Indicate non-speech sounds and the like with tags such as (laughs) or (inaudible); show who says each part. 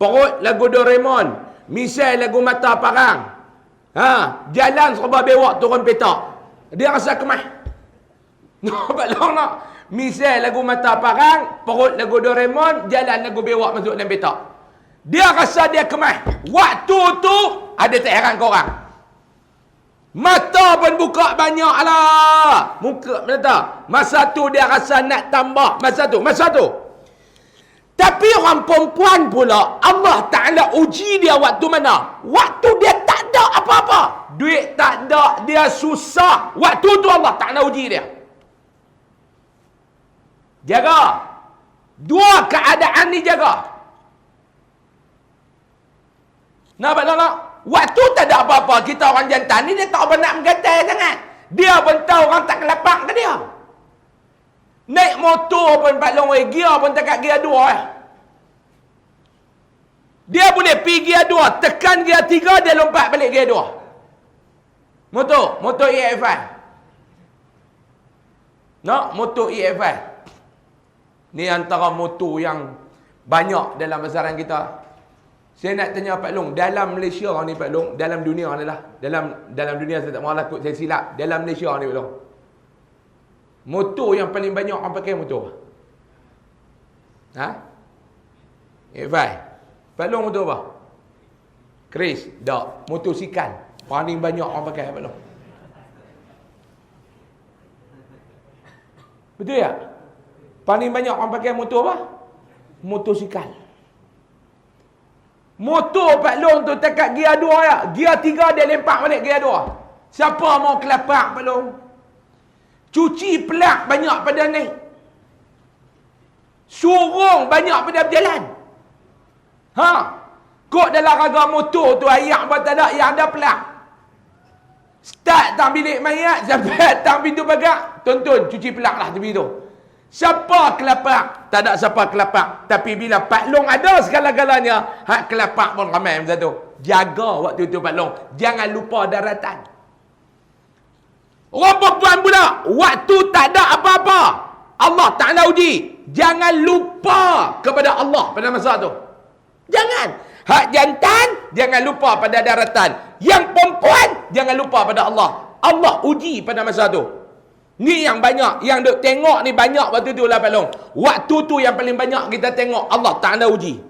Speaker 1: Perut lagu Doraemon. Misai lagu mata parang. Ha, jalan serba bewak turun petak. Dia rasa kemah. (laughs) Nampak long nak? Misai lagu mata parang, perut lagu Doraemon, jalan lagu bewak masuk dalam petak. Dia rasa dia kemah. Waktu tu ada tak heran korang. Mata pun buka banyak lah. Muka mata. Masa tu dia rasa nak tambah. Masa tu. Masa tu. Tapi orang perempuan pula, Allah Ta'ala uji dia waktu mana? Waktu dia tak ada apa-apa. Duit tak ada, dia susah. Waktu tu Allah Ta'ala uji dia. Jaga. Dua keadaan ni jaga. Nampak tak nak? Waktu tak ada apa-apa, kita orang jantan ni dia tak apa nak menggatai sangat. Dia pun tahu orang tak kelapak ke dia. Naik motor pun Pak Long gear pun dekat gear 2 eh. Dia boleh pergi gear dua, tekan gear tiga, dia lompat balik gear dua. Motor, motor EF1. No, motor EF1. Ni antara motor yang banyak dalam pasaran kita. Saya nak tanya Pak Long, dalam Malaysia ni Pak Long, dalam dunia ni lah. Dalam dalam dunia saya tak mahu kot saya silap. Dalam Malaysia ni Pak Long. Motor yang paling banyak orang pakai motor. Ha? EF5. Pak motor apa? Chris? Tak. Motor sikan. Paling banyak orang pakai Pak Betul tak? Paling banyak orang pakai motor apa? Motor sikan. Motor Pak Long tu tekat gear dua ya. Gear tiga dia lempak balik gear dua. Siapa mau kelapak Pak Long? Cuci pelak banyak pada ni. Surung banyak pada berjalan. Jalan. Ha? Kok dalam raga motor tu ayak buat tak ada yang ada pelak. Start tang bilik mayat (laughs) sampai tang pintu pagar. Tonton cuci pelak lah tepi tu. Siapa kelapak? Tak ada siapa kelapak. Tapi bila Pak Long ada segala-galanya, hak kelapak pun ramai macam tu. Jaga waktu tu Pak Long. Jangan lupa daratan. Orang perempuan pula, waktu tak ada apa-apa. Allah Ta'ala uji. Jangan lupa kepada Allah pada masa tu. Jangan. Hak jantan, jangan lupa pada daratan. Yang perempuan, jangan lupa pada Allah. Allah uji pada masa tu. Ni yang banyak, yang duk tengok ni banyak waktu tu lah Pak Long. Waktu tu yang paling banyak kita tengok Allah Ta'ala uji.